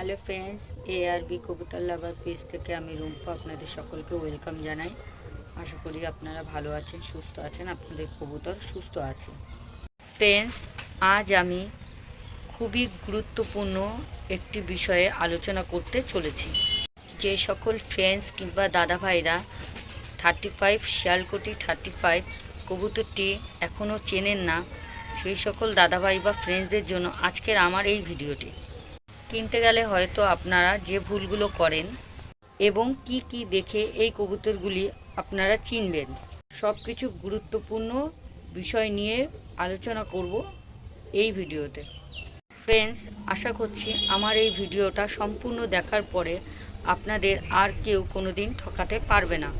Hello friends A R B কবুতর lover page থেকে আমি রুম্পু আপনাদের সকলকে ওয়েলকাম জানাই। আশা করি আপনারা ভালো আছেন, সুস্থ আছেন, আপনাদের কবুতর সুস্থ আছে। ফ্রেন্ডস আজ আমি খুবই গুরুত্বপূর্ণ একটি বিষয়ে আলোচনা করতে চলেছি। যে সকল ফ্রেন্ডস কিংবা দাদা ভাইরা thirty five Sialkoti thirty five কবুতরটি এখনও চেনেন না, সেই সকল দাদাভাই বা ফ্রেন্ডসদের জন্য আজকের আমার এই ভিডিওটি। কিনতে গেলে হয়তো আপনারা যে ভুলগুলো করেন এবং কি কি দেখে এই কবুতরগুলি আপনারা চিনবেন। সব কিছু গুরুত্বপূর্ণ বিষয় নিয়ে আলোচনা করব এই ভিডিওতে। ফ্রেন্ডস, আশা করছি আমার এই ভিডিওটা সম্পূর্ণ দেখার পরে আপনাদের আর কেউ কোনো দিন ঠকাতে পারবে না।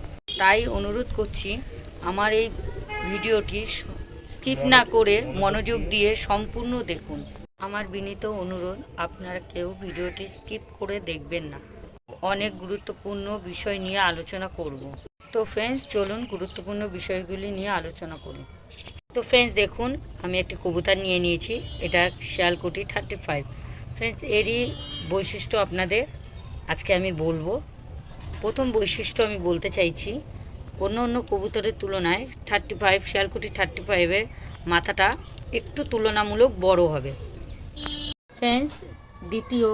তাই অনুরোধ করছি আমার এই ভিডিওটি স্কিপ না করে মনোযোগ দিয়ে সম্পূর্ণ দেখুন। আমার বিনীত অনুরোধ, আপনারা কেউ ভিডিওটি স্কিপ করে দেখবেন না। অনেক গুরুত্বপূর্ণ বিষয় নিয়ে আলোচনা করব। তো ফ্রেন্ডস চলুন গুরুত্বপূর্ণ বিষয়গুলি নিয়ে আলোচনা করুন তো ফ্রেন্ডস দেখুন, আমি একটি কবুতর নিয়ে নিয়েছি। এটা শিয়ালকুটি থার্টি ফাইভ ফ্রেন্ডস এরই বৈশিষ্ট্য আপনাদের আজকে আমি বলব। প্রথম বৈশিষ্ট্য আমি বলতে চাইছি, অন্য অন্য কবুতরের তুলনায় থার্টি ফাইভ শিয়ালকুটি থার্টি ফাইভের মাথাটা একটু তুলনামূলক বড় হবে। ফ্রেন্ডস দ্বিতীয়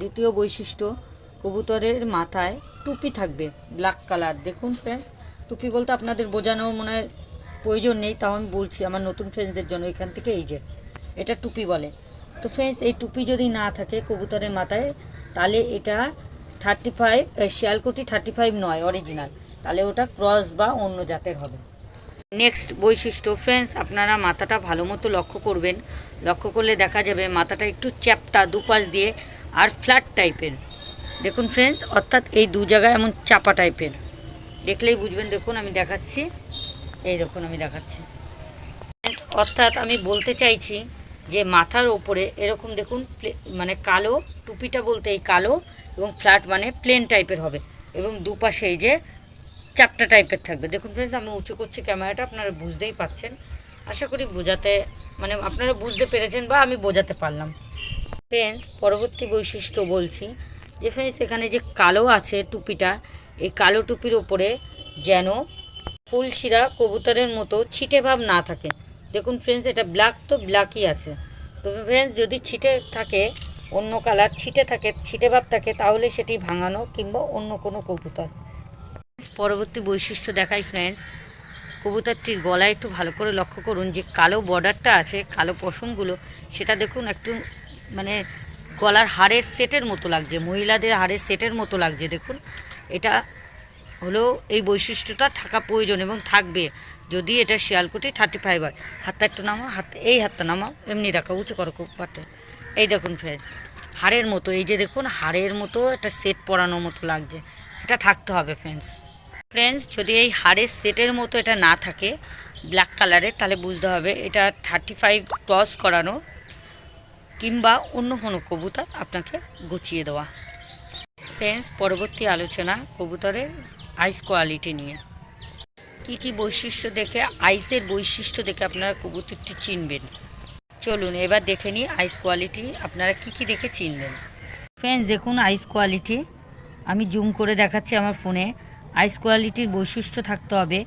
দ্বিতীয় বৈশিষ্ট্য, কবুতরের মাথায় টুপি থাকবে ব্ল্যাক কালার দেখুন ফ্রেন্ডস টুপি বলতে আপনাদের বোঝানোর মনে হয় প্রয়োজন নেই, তাও আমি বলছি আমার নতুন ফ্রেন্ডসদের জন্য, এখান থেকে এই যে, এটা টুপি বলে। তো ফ্রেন্ডস এই টুপি যদি না থাকে কবুতরের মাথায়, তাহলে এটা thirty five Sialkoti thirty five নয় অরিজিনাল তাহলে ওটা ক্রস বা অন্য জাতের হবে। নেক্সট বৈশিষ্ট্য ফ্রেন্ডস আপনারা মাথাটা ভালো মতো লক্ষ্য করবেন। লক্ষ্য করলে দেখা যাবে মাথাটা একটু চ্যাপটা দুপাশ দিয়ে আর ফ্ল্যাট টাইপের দেখুন ফ্রেন্ডস অর্থাৎ এই দু জায়গায় এমন চাপা টাইপের দেখলেই বুঝবেন, দেখুন, আমি দেখাচ্ছি। এই দেখুন, আমি দেখাচ্ছি। অর্থাৎ আমি বলতে চাইছি যে মাথার ওপরে এরকম দেখুন মানে কালো টুপিটা বলতে এই কালো এবং ফ্ল্যাট মানে প্লেন টাইপের হবে। এবং দুপাশে এই যে চাপটা টাইপের থাকবে। দেখুন ফ্রেন্ডস আমি উঁচু করছি ক্যামেরাটা আপনারা বুঝতেই পাচ্ছেন। আশা করি বোঝাতে মানে আপনারা বুঝতে পেরেছেন বা আমি বোঝাতে পারলাম। ফ্রেন্ডস পরবর্তী বৈশিষ্ট্য বলছি যে ফ্রেন্ডস এখানে যে কালো আছে টুপিটা, এই কালো টুপির ওপরে যেন ফুলশিরা কবুতরের মতো ছিটে ভাব না থাকে। দেখুন ফ্রেন্ডস এটা ব্ল্যাক তো ব্ল্যাকই আছে। তবে ফ্রেন্ডস যদি ছিটে থাকে, অন্য কালার ছিটে থাকে, ছিটে ভাব থাকে, তাহলে সেটি ভাঙানো কিংবা অন্য কোনো কবুতর। পরবর্তী বৈশিষ্ট্য দেখাই ফ্রেন্ডস কবুতরটির গলায় একটু ভালো করে লক্ষ্য করুন যে কালো বর্ডারটা আছে, কালো পশমগুলো, সেটা দেখুন একটু মানে গলার হাড়ের সেটের মতো লাগছে, মহিলাদের হাড়ের সেটের মতো লাগছে, দেখুন। এটা হলো এই বৈশিষ্ট্যটা, থাকা প্রয়োজন এবং থাকবে যদি এটা শিয়ালকুটি থার্টি ফাইভ হয়। হাতটা একটু নামাও, হাত, এই হাতটা নামাও, এমনি রাখো উঁচু করো খুব পাতে এই দেখুন ফ্রেন্ড হাড়ের মতো, এই যে দেখুন, হাড়ের মতো একটা সেট পরানোর মতো লাগছে। এটা থাকতে হবে ফ্রেন্ডস ফ্রেন্ডস যদি এই হাড়ের সেটের মতো এটা না থাকে ব্ল্যাক কালারের তাহলে বুঝতে হবে এটা থার্টি ফাইভ ক্রস করানো কিংবা অন্য কোনো কবুতর আপনাকে গুছিয়ে দেওয়া। ফ্রেন্ডস পরবর্তী আলোচনা কবুতরের আইস কোয়ালিটি নিয়ে। কি কি বৈশিষ্ট্য দেখে আইসের বৈশিষ্ট্য দেখে আপনারা কবুতরটি চিনবেন। চলুন, এবার দেখে নিই আইস কোয়ালিটি আপনারা কি কি দেখে চিনবেন। ফ্রেন্ডস দেখুন আইস কোয়ালিটি আমি জুম করে দেখাচ্ছি আমার ফোনে। আইস কোয়ালিটির বৈশিষ্ট্য থাকতে হবে।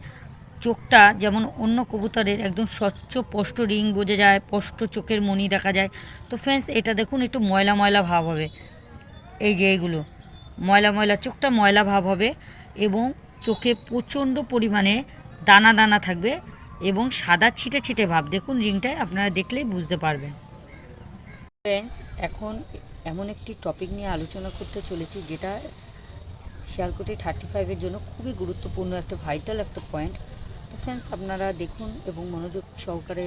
চোখটা যেমন অন্য কবুতরের একদম স্বচ্ছ স্পষ্ট রিং বোঝা যায়, স্পষ্ট চোখের মনি দেখা যায়। তো ফ্রেন্ডস এটা দেখুন, একটু ময়লা ময়লা ভাব হবে। এই যে এইগুলো ময়লা ময়লা, চোখটা ময়লা ভাব হবে এবং চোখে প্রচণ্ড পরিমাণে দানা দানা থাকবে এবং সাদা ছিটে ছিটে ভাব। দেখুন রিংটায়, আপনারা দেখলেই বুঝতে পারবেন। ফ্রেন্ডস এখন এমন একটি টপিক নিয়ে আলোচনা করতে চলেছি, যেটা শিয়ালকুটি থার্টি ফাইভের জন্য খুবই গুরুত্বপূর্ণ একটা ভাইটাল একটা পয়েন্ট তো ফ্রেন্ডস আপনারা দেখুন এবং মনোযোগ সহকারে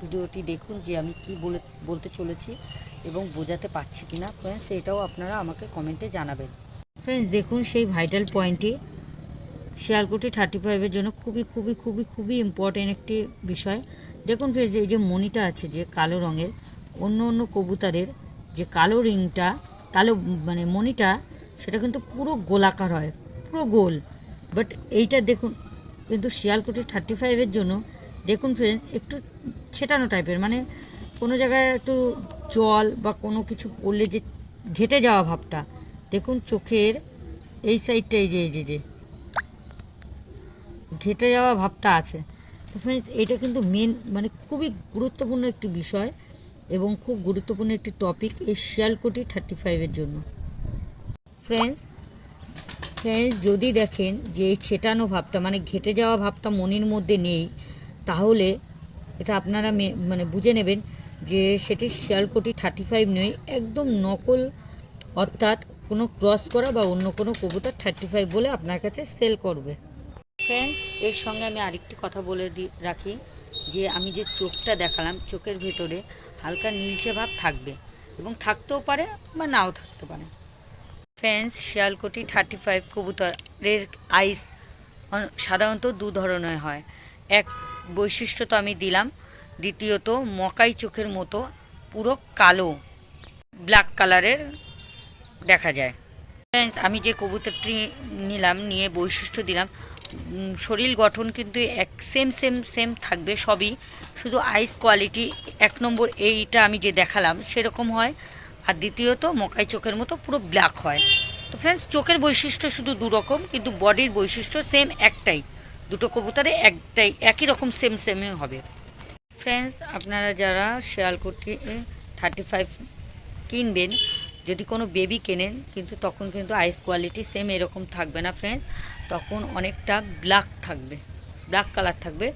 ভিডিওটি দেখুন যে আমি কি বলে, বলতে চলেছি এবং বোঝাতে পারছি কি না ফ্রেন্ডস এটাও আপনারা আমাকে কমেন্টে জানাবেন। ফ্রেন্ডস দেখুন সেই ভাইটাল পয়েন্টটি শিয়ালকুটি থার্টি ফাইভের জন্য খুবই খুবই খুবই খুবই ইম্পর্টেন্ট একটি বিষয়। দেখুন ফ্রেন্ডস এই যে মণিটা আছে যে কালো রঙের, অন্য অন্য কবুতরের যে কালো রিংটা, কালো মানে মণিটা সেটা কিন্তু পুরো গোলাকার হয়, পুরো গোল। বাট এইটা দেখুন, কিন্তু শিয়ালকুটি থার্টি ফাইভের জন্য, দেখুন ফ্রেন্ডস একটু ছেটানো টাইপের মানে কোনো জায়গায় একটু জল বা কোনো কিছু পড়লে যে ঘেটে যাওয়া ভাবটা, দেখুন চোখের এই সাইডটা এই যে এই যে যে। ঘেটে যাওয়া ভাবটা আছে। তো ফ্রেন্ডস এটা কিন্তু মেন মানে খুবই গুরুত্বপূর্ণ একটি বিষয় এবং খুব গুরুত্বপূর্ণ একটি টপিক এই শিয়ালকোটি থার্টি ফাইভের জন্য। ফ্রেন্ডস ফ্রেন্ডস যদি দেখেন যে এই ছেটানো ভাবটা মানে ঘেটে যাওয়া ভাবটা মনের মধ্যে নেই, তাহলে এটা আপনারা মানে বুঝে নেবেন যে সেটি শিয়ালকোটি থার্টি ফাইভ নয়, একদম নকল, অর্থাৎ কোনো ক্রস করা বা অন্য কোনো কবুতর থার্টি ফাইভ বলে আপনার কাছে সেল করবে। ফ্রেন্ডস এর সঙ্গে আমি আরেকটি কথা বলে রাখি, যে আমি যে চোখটা দেখালাম, চোখের ভেতরে হালকা নীলচে ভাব থাকবে এবং থাকতেও পারে বা নাও থাকতে পারে। ফ্রেন্ডস শিয়ালকোটি, থার্টি ফাইভ কবুতরের আইস সাধারণত দু ধরনের হয়। এক বৈশিষ্ট্য তো আমি দিলাম, দ্বিতীয়ত মকাই চোখের মতো পুরো কালো, ব্ল্যাক কালারের দেখা যায়। ফ্রেন্ডস আমি যে কবুতরটি নিলাম, নিয়ে বৈশিষ্ট্য দিলাম শরীর গঠন কিন্তু এক সেম সেম সেম থাকবে সবই। শুধু আইস কোয়ালিটি এক নম্বর এইটা আমি যে দেখালাম, সেরকম হয়। আর দ্বিতীয়ত মকাই চোখের মতো পুরো ব্ল্যাক হয়। তো ফ্রেন্ডস চোখের বৈশিষ্ট্য শুধু দু রকম কিন্তু বডির বৈশিষ্ট্য সেম একটাই। দুটো কবুতরে একটাই, একই রকম সেম সেমই হবে। ফ্রেন্ডস আপনারা যারা শিয়ালকুটি থার্টি ফাইভ কিনবেন, যদি কোনো বেবি কেনেন, কিন্তু তখন কিন্তু আইস কোয়ালিটি সেম এরকম থাকবে না ফ্রেন্ডস তখন অনেকটা ব্ল্যাক থাকবে ব্ল্যাক কালার থাকবে।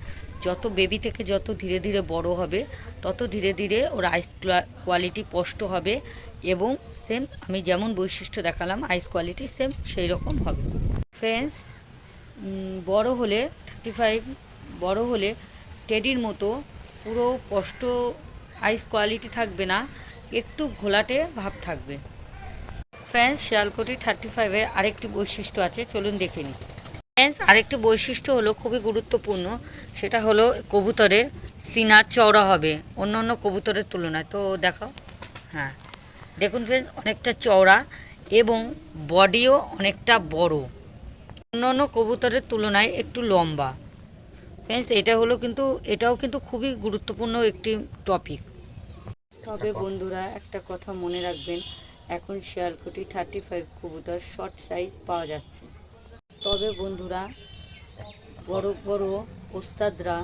যত বেবি থেকে যত ধীরে ধীরে বড় হবে, তত ধীরে ধীরে ওর আইস কোয়ালিটি স্পষ্ট হবে এবং সেম আমি যেমন বৈশিষ্ট্য দেখালাম আইস কোয়ালিটি সেম সেই রকম হবে ফ্রেন্ডস বড় হলে থার্টি ফাইভ বড়ো হলে টেডির মতো পুরো স্পষ্ট আইস কোয়ালিটি থাকবে না, একটু ঘোলাটে ভাব থাকবে। ফ্রেন্ডস শিয়ালকোটি থার্টি ফাইভের আরেকটি বৈশিষ্ট্য আছে, চলুন দেখে নিই। আরেকটি বৈশিষ্ট্য হলো খুবই গুরুত্বপূর্ণ, সেটা হলো কবুতরের সিনার চওড়া হবে অন্য অন্য কবুতরের তুলনায়। তো দেখো হ্যাঁ। দেখুন ফ্রেন্ডস অনেকটা চওড়া এবং বডিও অনেকটা বড়। অন্য অন্য কবুতরের তুলনায় একটু লম্বা। ফ্রেন্ডস এটা হলো কিন্তু, এটাও কিন্তু খুবই গুরুত্বপূর্ণ একটি টপিক তবে বন্ধুরা, একটা কথা মনে রাখবেন, এখন শিয়ালকুটি থার্টি ফাইভ কবুতর শর্ট সাইজ পাওয়া যাচ্ছে। তবে বন্ধুরা, বড় বড় ওস্তাদরা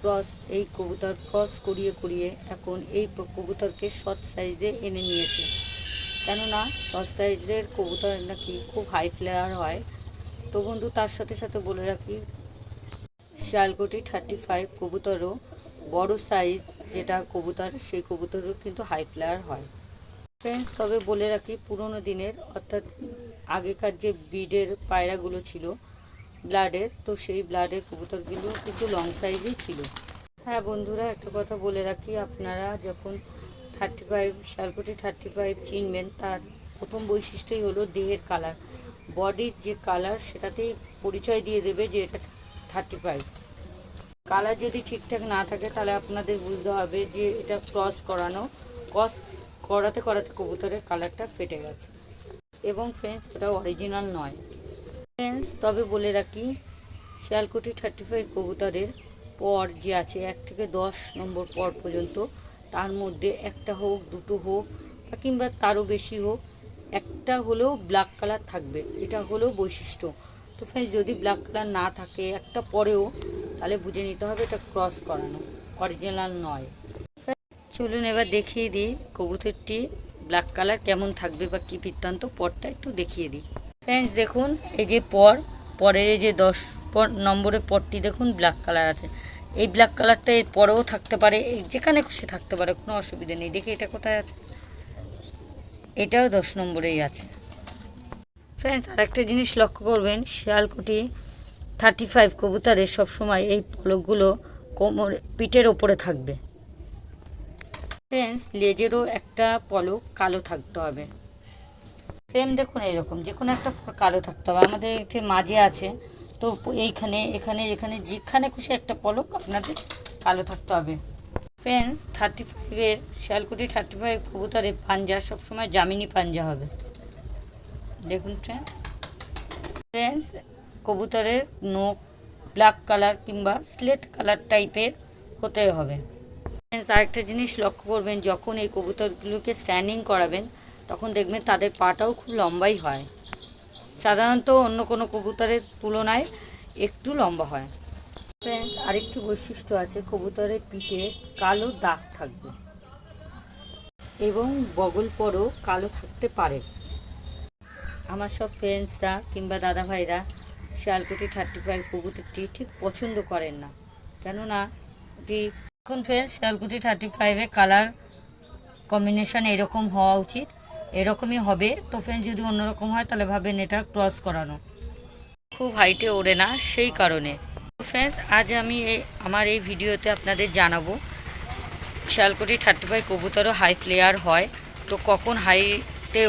ক্রস এই কবুতর, ক্রস করিয়ে করিয়ে এখন এই কবুতরকে শর্ট সাইজে এনে নিয়েছে। কেননা শর্ট সাইজের কবুতর নাকি খুব হাই ফ্লেয়ার হয়। তো বন্ধু, তার সাথে সাথে বলে রাখি, শিয়ালকুটি থার্টি ফাইভ কবুতরও বড় সাইজ যেটা কবুতর, সেই কবুতরও কিন্তু হাই ফ্লায়ার হয়। ফ্রেন্ডস তবে বলে রাখি, পুরোনো দিনের অর্থাৎ আগেকার যে ব্রিডের পায়রাগুলো ছিল, ব্লাডের, তো সেই ব্লাডের কবুতরগুলো কিন্তু লং সাইজই ছিল। হ্যাঁ বন্ধুরা, একটা কথা বলে রাখি, আপনারা যখন thirty five Sialkoti thirty five চিনবেন, তার প্রথম বৈশিষ্ট্যই হলো দেহের কালার বডির যে কালার সেটাতেই পরিচয় দিয়ে দেবে যে এটা থার্টি ফাইভ কালার যদি ঠিকঠাক না থাকে, তাহলে আপনাদের বুঝতে হবে যে এটা ক্রস করানো ক্রস করাতে করাতে কবুতরের কালারটা ফেটে গেছে। এবং ফ্রেন্ডস ওটা অরিজিনাল নয়। ফ্রেন্ডস তবে বলে রাখি শিয়ালকুটি থার্টি ফাইভ কবুতরের পর যে আছে, এক থেকে দশ নম্বর পর পর্যন্ত, তার মধ্যে একটা হোক, দুটো হোক, বা কিংবা তারও বেশি হোক, একটা হলেও ব্ল্যাক কালার থাকবে। এটা হলেও বৈশিষ্ট্য। তো ফ্রেন্ডস যদি ব্ল্যাক কালার না থাকে, একটা পরেও, তাহলে বুঝে নিতে হবে এটা ক্রস করানো। অরিজিনাল নয়। চলুন এবার দেখিয়ে দিই কবুতরটি। ব্ল্যাক কালার কেমন থাকবে বা কী বৃত্তান্ত, পরটা একটু দেখিয়ে দিই। ফ্রেন্ডস দেখুন, এই যে পর, পরের যে দশ পর, নম্বরের পরটি দেখুন ব্ল্যাক কালার আছে। এই ব্ল্যাক কালারটা এর পরেও থাকতে পারে যেখানে খুশি থাকতে পারে, কোনো অসুবিধা নেই। দেখি এটা কোথায় আছে। এটাও দশ নম্বরেই আছে। ফ্রেন্ডস আরেকটা জিনিস লক্ষ্য করবেন শিয়ালকুটি থার্টি ফাইভ কবুতরে সবসময় এই পলকগুলো কোমর, পিঠের ওপরে থাকবে। ফ্রেন্ডস লেজেরও একটা পলক কালো থাকতে হবে। সেম দেখুন এইরকম যে কোনো একটা কালো থাকতে হবে। আমাদের এতে মাঝে আছে, তো এইখানে, এখানে এখানে যেখানে খুশি একটা পলক আপনাদের কালো থাকতে হবে। ফ্রেন্ড থার্টি ফাইভের শিয়ালকুটি থার্টি ফাইভ কবুতরের পাঞ্জা, সবসময় জামিনি পাঞ্জা হবে। দেখুন ফ্রেন্ড ফ্রেন্ডস কবুতরের নোক ব্ল্যাক কালার কিংবা স্লেট কালার টাইপের হতে হবে। Friends, আরেকটা জিনিস লক্ষ্য করবেন যখন এই কবুতরগুলোকে স্ট্যান্ডিং করাবেন তখন দেখবেন তাদের পাটাও খুব লম্বাই হয়। সাধারণত অন্য কোনো কবুতরের তুলনায় একটু লম্বা হয়। আরেকটি বৈশিষ্ট্য আছে কবুতরের পিঠে কালো দাগ থাকবে এবং বগল পরও কালো থাকতে পারে। আমার সব ফ্রেন্ডসরা কিংবা দাদা ভাইরা শিয়ালকুটি থার্টি ফাইভ কবুতরটি ঠিক পছন্দ করেন না। কেননা এটি এখন ফ্রেন্ডস শিয়ালকুটি থার্টি ফাইভে কালার কম্বিনেশন এরকম হওয়া উচিত। এরকমই হবে। তো ফ্রেন্ডস যদি অন্যরকম হয়, তাহলে ভাবেন এটা ক্রস করানো। খুব হাইটে ওড়ে না, সেই কারণে। ফ্রেন্ডস আজ আমি এই আমার এই ভিডিওতে আপনাদের জানাব শিয়ালকুটি থার্টি ফাইভ কবুতরও হাই প্লেয়ার হয়। তো কখন হাইটে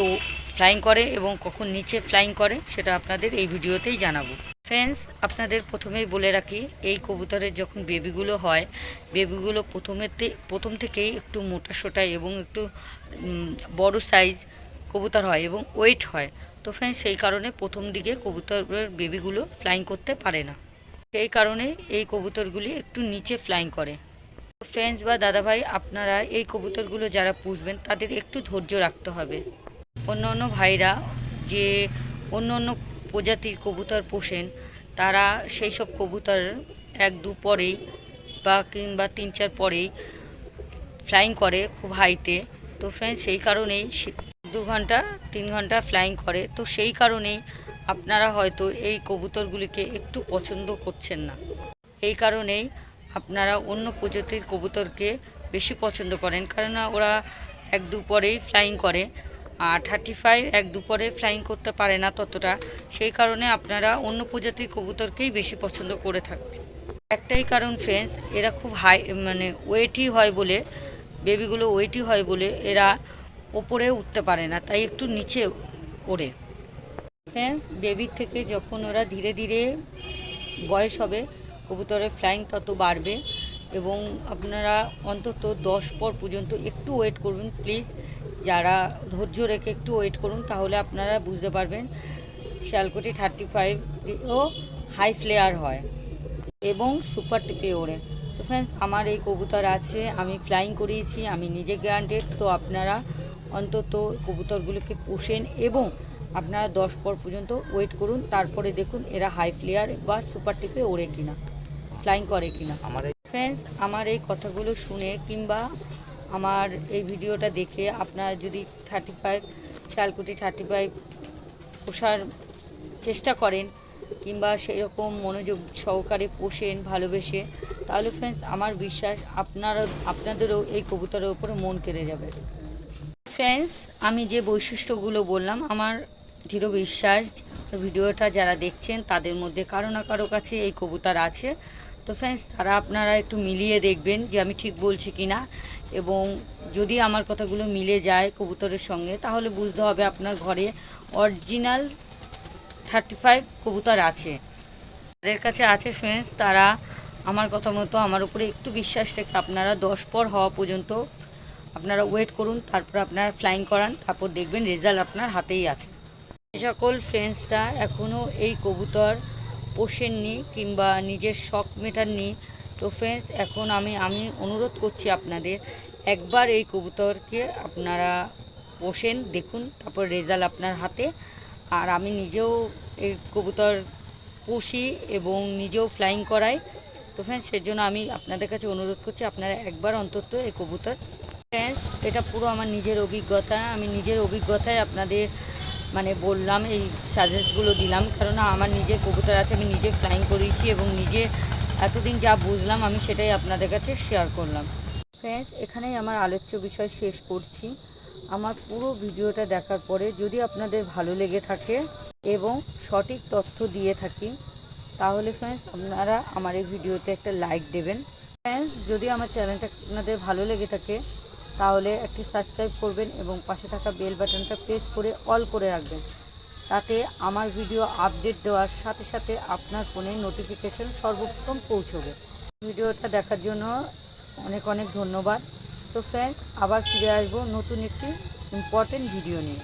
ফ্লাইং করে এবং কখন নিচে ফ্লাইং করে, সেটা আপনাদের এই ভিডিওতেই জানাব। ফ্রেন্ডস আপনাদের প্রথমেই বলে রাখি, এই কবুতরের যখন বেবিগুলো হয় বেবিগুলো প্রথমেতে প্রথম থেকেই একটু মোটা সোটা এবং একটু বড় সাইজ কবুতর হয় এবং ওয়েট হয়। তো ফ্রেন্ডস সেই কারণে প্রথম দিকে কবুতরের বেবিগুলো ফ্লাইং করতে পারে না। সেই কারণে এই কবুতরগুলি একটু নিচে ফ্লাইং করে। ফ্রেন্ডস বা দাদাভাই, আপনারা এই কবুতরগুলো যারা পুষবেন, তাদের একটু ধৈর্য রাখতে হবে। অন্য অন্য ভাইরা যে অন্য অন্য প্রজাতির কবুতর পোষেন, তারা সেই সব কবুতর এক দু পরেই বা কিংবা তিন চার পরেই ফ্লাইং করে খুব হাইতে তো ফ্রেন্ডস সেই কারণেই দু ঘণ্টা, তিন ঘণ্টা ফ্লাইং করে। তো সেই কারণেই আপনারা হয়তো এই কবুতরগুলিকে একটু পছন্দ করছেন না। এই কারণেই আপনারা অন্য প্রজাতির কবুতরকে বেশি পছন্দ করেন, কেননা ওরা এক দু পরেই ফ্লাইং করে। আর থার্টি ফাইভ এক দুপরে ফ্লাইং করতে পারে না ততটা। সেই কারণে আপনারা অন্য প্রজাতির কবুতরকেই বেশি পছন্দ করে থাকছেন একটাই কারণ ফ্রেন্ডস এরা খুব হাই মানে ওয়েটই হয় বলে বেবিগুলো ওয়েটই হয় বলে এরা ওপরে উঠতে পারে না, তাই একটু নিচে ওড়ে। ফ্রেন্ডস বেবির থেকে যখন ওরা ধীরে ধীরে বয়স হবে কবুতরের ফ্লাইং তত বাড়বে এবং আপনারা অন্তত দশ পর পর্যন্ত একটু ওয়েট করুন প্লিজ যারা ধৈর্য রেখে একটু ওয়েট করুন তাহলে আপনারা বুঝতে পারবেন শিয়ালকুটি থার্টি ফাইভ ও হাই ফ্লেয়ার হয় এবং সুপার টিপে ওড়ে। তো ফ্রেন্ডস আমার এই কবুতর আছে আমি ফ্লাইং করিয়েছি আমি নিজে গ্রান্টেড তো আপনারা অন্তত কবুতরগুলোকে পোষেন এবং আপনারা দশ পর পর্যন্ত ওয়েট করুন তারপরে দেখুন এরা হাই ফ্লেয়ার বা সুপার টিপে ওড়ে কিনা ফ্লাইং করে কিনা। ফ্রেন্ডস আমার এই কথাগুলো শুনে কিংবা আমার এই ভিডিওটা দেখে আপনারা যদি thirty five Sialkoti thirty five পোষার চেষ্টা করেন কিংবা সেরকম মনোযোগ সহকারে পোষেন, ভালোবেসে, তাহলে ফ্রেন্ডস আমার বিশ্বাস আপনারা আপনাদেরও এই কবুতরের উপরে মন কেড়ে যাবে। ফ্রেন্ডস আমি যে বৈশিষ্ট্যগুলো বললাম, আমার দৃঢ় বিশ্বাস ভিডিওটা যারা দেখছেন, তাদের মধ্যে কারও না কারও কাছে এই কবুতর আছে। তো ফ্রেন্ডস তারা আপনারা একটু মিলিয়ে দেখবেন যে আমি ঠিক বলছি কি না এবং যদি আমার কথাগুলো মিলে যায় কবুতরের সঙ্গে, তাহলে বুঝতে হবে আপনার ঘরে অরিজিনাল থার্টি ফাইভ কবুতর আছে। যাদের কাছে আছে ফ্রেন্ডস তারা আমার কথা মতো আমার উপরে একটু বিশ্বাস রেখে আপনারা দশ পর হওয়া পর্যন্ত আপনারা ওয়েট করুন, তারপর আপনারা ফ্লাইং করান, তারপর দেখবেন রেজাল্ট আপনার হাতেই আছে। সকল ফ্রেন্ডসরা এখনও এই কবুতর পোষেননি কিংবা নিজের শখ মেটাননি। তো ফ্রেন্ডস এখন আমি আমি অনুরোধ করছি আপনাদের, একবার এই কবুতরকে আপনারা পোষেন দেখুন, তারপর রেজাল্ট আপনার হাতে। আর আমি নিজেও এই কবুতর পুষি এবং নিজেও ফ্লাইং করাই। তো ফ্রেন্ডস সেজন্য আমি আপনাদের কাছে অনুরোধ করছি, আপনারা একবার অন্তত এই কবুতর ফ্রেন্ডস এটা পুরো আমার নিজের অভিজ্ঞতা। আমি নিজের অভিজ্ঞতায় আপনাদের মানে বললাম, এই সাজেস্টগুলো দিলাম। কেননা আমার নিজের কবুতর আছে, আমি নিজে ফ্লাইং করিয়েছি এবং নিজে এতদিন যা বুঝলাম, আমি সেটাই আপনাদের কাছে শেয়ার করলাম। ফ্রেন্ডস এখানেই আমার আলোচ্য বিষয় শেষ করছি। আমার পুরো ভিডিওটা দেখার পরে যদি আপনাদের ভালো লেগে থাকে এবং সঠিক তথ্য দিয়ে থাকি, তাহলে ফ্রেন্ডস আপনারা আমার এই ভিডিওতে একটা লাইক দেবেন। ফ্রেন্ডস যদি আমার চ্যানেলটা আপনাদের ভালো লেগে থাকে, তাহলে একটি সাবস্ক্রাইব করবেন এবং পাশে থাকা বেল বাটনটা প্রেস করে অল করে রাখবেন। তাতে আমার ভিডিও আপডেট দেওয়ার সাথে সাথে আপনার ফোনে নোটিফিকেশান সর্বোত্তম পৌঁছবে। ভিডিওটা দেখার জন্য অনেক অনেক ধন্যবাদ। তো ফ্রেন্ডস আবার ফিরে আসব নতুন একটি ইম্পর্টেন্ট ভিডিও নিয়ে।